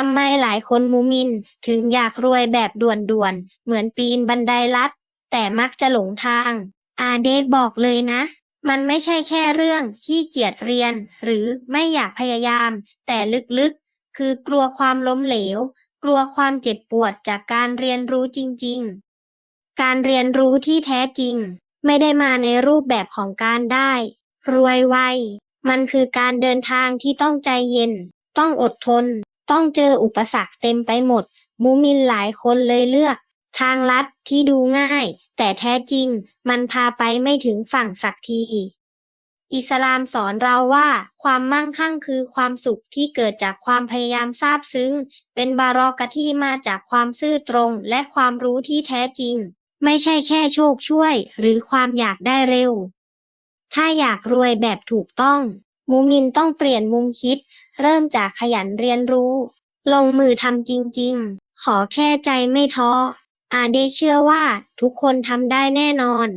ทำไมหลายคนมูมิน ถึงอยากรวยแบบด่วนๆ เหมือนปีนบันไดลัด แต่มักจะหลงทาง อาเดกบอกเลยนะ มันไม่ใช่แค่เรื่องขี้เกียจเรียน หรือไม่อยากพยายาม แต่ลึกๆ คือกลัวความล้มเหลว กลัวความเจ็บปวดจากการเรียนรู้จริงๆ การเรียนรู้ที่แท้จริง ไม่ได้มาในรูปแบบของการได้ รวยไวมันคือการเดินทางที่ต้องใจเย็น ต้องอดทน ต้องเจออุปสรรคเต็มไปหมดมูมินหลายคนเลยเลือก ทางลัดที่ดูง่าย แต่แท้จริงมันพาไปไม่ถึงฝั่งสักทีอิสลามสอนเราว่าความมั่งคั่งคือความสุขที่เกิดจากความพยายามซาบซึ้ง เป็นบารอกะที่มาจากความซื่อตรงและความรู้ที่แท้จริง ไม่ใช่แค่โชคช่วย หรือความอยากได้เร็ว ถ้าอยากรวยแบบถูกต้อง มูมินต้องเปลี่ยนมุมคิด เริ่มจากขยันเรียนรู้ ลงมือทำจริง ๆ ขอแค่ใจไม่ท้ออาเดเชื่อว่าทุกคนทำได้แน่นอน